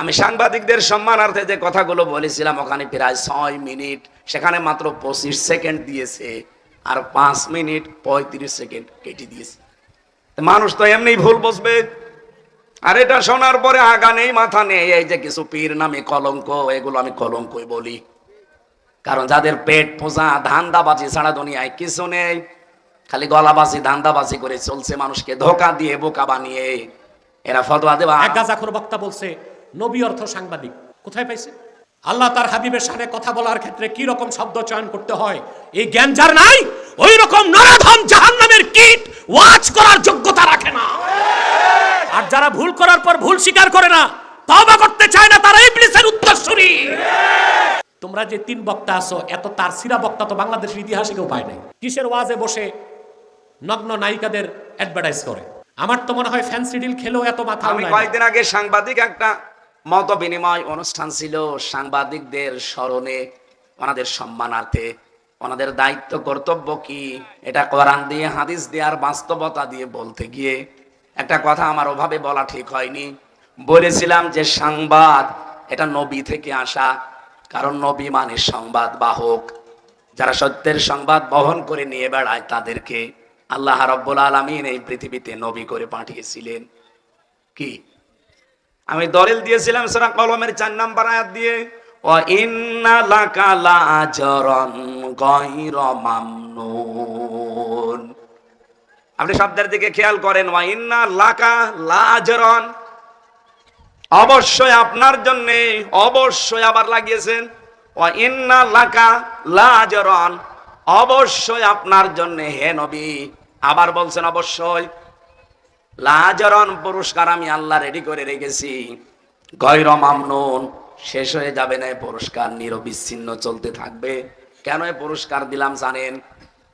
আমি সাংবাদিকদের সম্মানার্থে যে কথাগুলো বলেছিলাম, ওখানে প্রায় ছয় মিনিট, সেখানে মাত্র পঁচিশ সেকেন্ড দিয়েছে, আর পাঁচ মিনিট পঁয়ত্রিশ সেকেন্ড কেটে দিয়েছে। মানুষ তো এমনি ভুল বসবে আর এটা শোনার পরে আগা নেই, মাথা নেই, এই যে কিছু পীর নামে কলঙ্ক, এগুলো আমি কলঙ্কই বলি। কারণ যাদের পেট পোষা ধান্দাবাজি ছাড়া দুনিয়ায় কিছু নেই, খালি গলা গলাবাজি, ধান্দাবাজি করে চলছে মানুষকে ধোকা দিয়ে বোকা বানিয়ে। এরা ফতোয়া দেবা বক্তা বলছে নবী অর্থ সাংবাদিক। কোথায় পাইছে? আল্লাহ তার হাবিবের সামনে কথা বলার ক্ষেত্রে কি রকম শব্দ চয়ন করতে হয় এই জ্ঞান যার নাই ওই রকম নরাধম জাহান্নামের কীট ওয়াচ করার যোগ্যতা রাখে না। আর যারা ভুল করার পর ভুল স্বীকার করে না তওবা করতে চায় না তারা ইবলিসের উত্তরসূরি। তোমরা যে তিন বক্তা আছো এত তার সিরা বক্তা তো বাংলাদেশের ইতিহাসে কেউ পায় নাই। কিসের ওয়াজে বসে নগ্ন নায়িকাদের অ্যাডভার্টাইজ করে? আমার তো মনে হয় ফ্যান্সি ডিল খেলেও এত মাথা আমি কয়েকদিন আগে সাংবাদিক একটা মত বিনিময় অনুষ্ঠান ছিল সাংবাদিকদের স্মরণে, ওনাদের সম্মানার্থে। ওনাদের দায়িত্ব, কর্তব্য কি, এটা কোরআন দিয়ে, হাদিস দিয়ে আর বাস্তবতা দিয়ে বলতে গিয়ে। একটা কথা আমার ওভাবে বলা ঠিক হয়নি। বলেছিলাম যে সংবাদ, এটা নবী থেকে আসা। কারণ নবী মানে সংবাদ বাহক। যারা সত্যের সংবাদ বহন করে নিয়ে বেড়ায় তাদেরকে আল্লাহ রব্বুল আলমিন এই পৃথিবীতে নবী করে পাঠিয়েছিলেন। কি? আমি দলিল দিয়েছিলাম সেরা কলমের চার নাম্বার আয়াত দিয়ে ও ইন্না লাকা লাজরান গায়রা আপনি শব্দের দিকে খেয়াল করেন, ওয়া ইন্না লাকা লাজরান অবশ্যই আপনার জন্য, অবশ্যই আবার লাগিয়েছেন ও ইন্না লাকা লাজরান অবশ্যই আপনার জন্য, হে নবী। আবার বলছেন, অবশ্যই। লাজরন পুরস্কার আমি আল্লাহ রেডি করে রেখেছি। গয়র মামনুন, শেষ হয়ে যাবে না পুরস্কার, নিরবিচ্ছিন্ন চলতে থাকবে। কেন পুরস্কার দিলাম জানেন?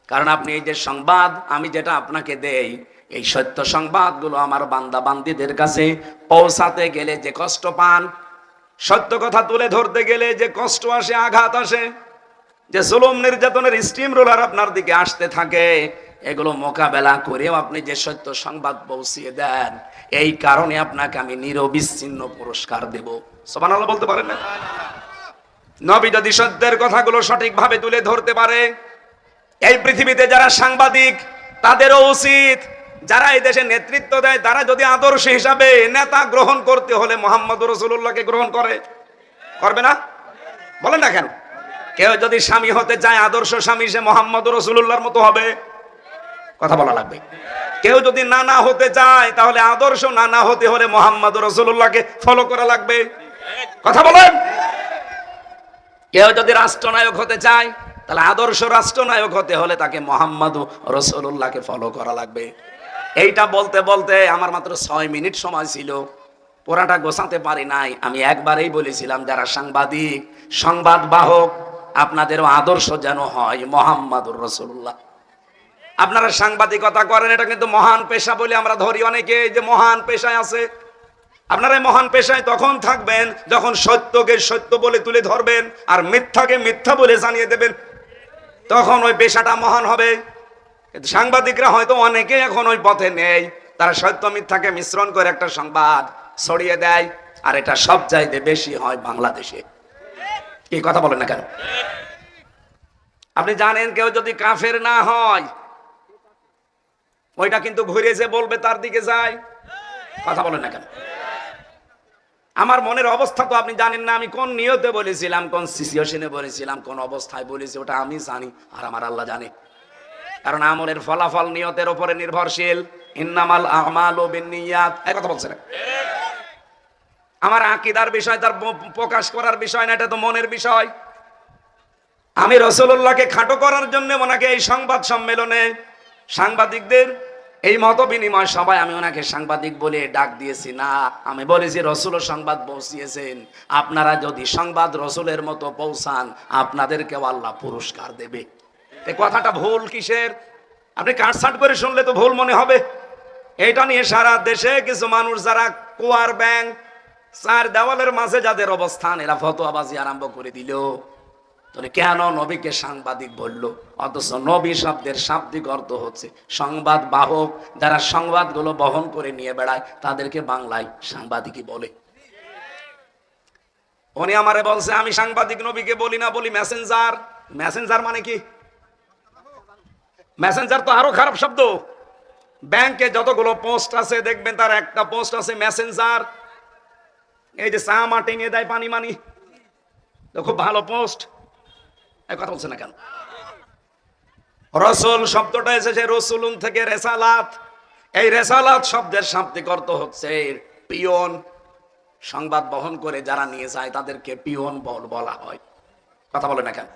কারণ আপনি এই যে সংবাদ, আমি যেটা আপনাকে দেই, এই সত্য সংবাদগুলো আমার বান্দা বান্দিদের কাছে পৌঁছাতে গেলে যে কষ্ট পান, সত্য কথা তুলে ধরতে গেলে যে কষ্ট আসে, আঘাত আসে, যে জুলুম নির্যাতনের স্টিম রোলার আপনার দিকে আসতে থাকে এগুলো মোকাবেলা করেও আপনি যে সত্য সংবাদ পৌঁছিয়ে দেন, এই কারণে আপনাকে আমি নিরবিচ্ছিন্ন পুরস্কার দেব। সোমান আল্লাহ বলতে পারেন না? নবী যদি সত্যের কথাগুলো সঠিকভাবে তুলে ধরতে পারে, এই পৃথিবীতে যারা সাংবাদিক, তাদেরও উচিত। যারা এই দেশে নেতৃত্ব দেয়, তারা যদি আদর্শ হিসাবে নেতা গ্রহণ করতে হলে মোহাম্মদ রসুল্লাহকে গ্রহণ করে। করবে না? বলেন না কেন? কেউ যদি স্বামী হতে চায়, আদর্শ স্বামী সে মোহাম্মদ রসুল্লাহর মতো হবে। কথা বলা লাগবে। কেউ যদি নানা হতে চায়, তাহলে আদর্শ নানা হতে হলে মোহাম্মদ রসুল্লাহকে ফলো করা লাগবে। কথা বলেন। কেউ যদি রাষ্ট্রনায়ক হতে চায়, তাহলে আদর্শ রাষ্ট্রনায়ক হতে হলে তাকে মোহাম্মদ রসুল্লাহকে ফলো করা লাগবে। এইটা বলতে বলতে আমার মাত্র ছয় মিনিট সময় ছিল। পুরাটা গোছাতে পারি নাই। আমি একবারেই বলেছিলাম, যারা সাংবাদিক, সংবাদ বাহক, আপনাদেরও আদর্শ যেন হয় মোহাম্মদুর রসুল্লাহ আপনারা সাংবাদিকতা করেন, এটা কিন্তু মহান পেশা বলে আমরা ধরি অনেকে যে মহান পেশায় আছে। আপনারা মহান পেশায় তখন থাকবেন যখন সত্যকে সত্য বলে তুলে ধরবেন আর মিথ্যাকে মিথ্যা বলে জানিয়ে দেবেন, তখন ওই পেশাটা মহান হবে। সাংবাদিকরা হয়তো অনেকে এখন ওই পথে নেই, তারা সত্য মিথ্যাকে মিশ্রণ করে একটা সংবাদ ছড়িয়ে দেয়, আর এটা সব চাইতে বেশি হয় বাংলাদেশে। কি কথা বলেন না কেন? আপনি জানেন কেউ যদি কাফের না হয় ওইটা কিন্তু ঘুরে যে বলবে, তার দিকে যায়। কথা বলেন না কেন? আমার মনের অবস্থা তো আপনি জানেন না, আমি কোন নিয়তে বলেছিলাম, কোন সিচুয়েশনে বলেছিলাম, কোন অবস্থায় বলেছি, ওটা আমি জানি আর আমার আল্লাহ জানে। কারণ আমলের ফলাফল নিয়তের উপরে নির্ভরশীল। ইন্নামাল আমাল ও বিনিয়াত এই কথা বলছেন আমার আকিদার বিষয়, তার প্রকাশ করার বিষয় না, এটা তো মনের বিষয়। আমি রসুল্লাহকে খাটো করার জন্য ওনাকে এই সংবাদ সম্মেলনে সাংবাদিকদের এই মত বিনিময় সবাই আমি ওনাকে সাংবাদিক বলে ডাক দিয়েছি। না, আমি বলেছি রসুল সংবাদ পৌঁছিয়েছেন। আপনারা যদি সংবাদ রসুলের মতো পৌঁছান, আপনাদেরকেও আল্লাহ পুরস্কার দেবে। এই কথাটা ভুল কিসের? আপনি কাটসাট করে শুনলে তো ভুল মনে হবে। এটা নিয়ে সারা দেশে কিছু মানুষ যারা কুয়ার ব্যাংক, চার দেওয়ালের মাঝে যাদের অবস্থান, এরা ফতোয়াবাজি আরম্ভ করে দিল। তাহলে কেন নবীকে সাংবাদিক বলল? অথচ নবী শব্দের শাব্দিক অর্থ হচ্ছে সংবাদ বাহক। যারা সংবাদগুলো বহন করে নিয়ে বেড়ায়, তাদেরকে বাংলায় সাংবাদিকই বলে। উনি আমারে বলছে, আমি সাংবাদিক নবীকে বলি না, বলি মেসেঞ্জার। মেসেঞ্জার মানে কি? মেসেঞ্জার তো আরও খারাপ শব্দ। ব্যাংকে যতগুলো পোস্ট আছে, দেখবেন তার একটা পোস্ট আছে, মেসেঞ্জার। এই যে চা মাটি নিয়ে দেয় পানি মানি। তো খুব ভালো পোস্ট। কথা বলছে না কেন? রসুল শব্দটা এসেছে রসুলুন থেকে রেসালাত। এই রেসালাত শব্দের শাব্দিক অর্থ হচ্ছে পিয়ন। সংবাদ বহন করে যারা নিয়ে যায়, তাদেরকে পিয়ন বল বলা হয়। কথা বলে না কেন?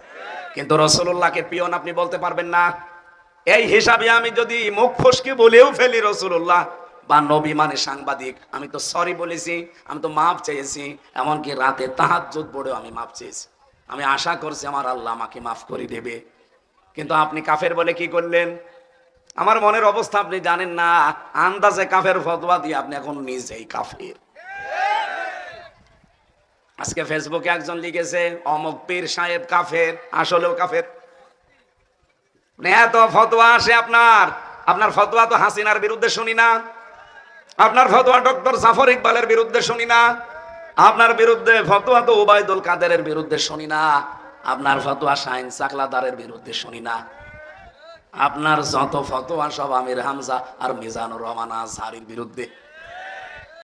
কিন্তু রসুল্লাহকে পিয়ন আপনি বলতে পারবেন না। এই হিসাবে আমি যদি মুখ ফসকে বলেও ফেলি রসুল্লাহ বা নবী মানে সাংবাদিক, আমি তো সরি বলেছি, আমি তো মাপ চেয়েছি, এমনকি রাতে তাহাজ্জুদ পড়েও আমি মাপ চেয়েছি। আমি আশা করছি আমার আল্লাহ আমাকে মাফ করে দেবে। কিন্তু আপনি কাফের বলে কি করলেন? আমার মনের অবস্থা আপনি জানেন না, আন্দাজে কাফের ফতোয়া দিয়ে আপনি এখন নিজেই কাফের। আজকে ফেসবুকে একজন লিখেছে, অমক পীর সাহেব কাফের, আসলেও কাফের। মানে এত ফতোয়া আসে আপনার। আপনার ফতোয়া তো হাসিনার বিরুদ্ধে শুনি না। আপনার ফতোয়া ডক্টর জাফর ইকবালের বিরুদ্ধে শুনি না। আপনার বিরুদ্ধে ফতোয়া তো ওবায়দুল কাদেরের বিরুদ্ধে শুনি না। আপনার ফতোয়া শাহিন চাকলাদারের বিরুদ্ধে শুনি না। আপনার যত ফতোয়া সব আমির হামজা আর মিজানুর রহমান আজহারির বিরুদ্ধে।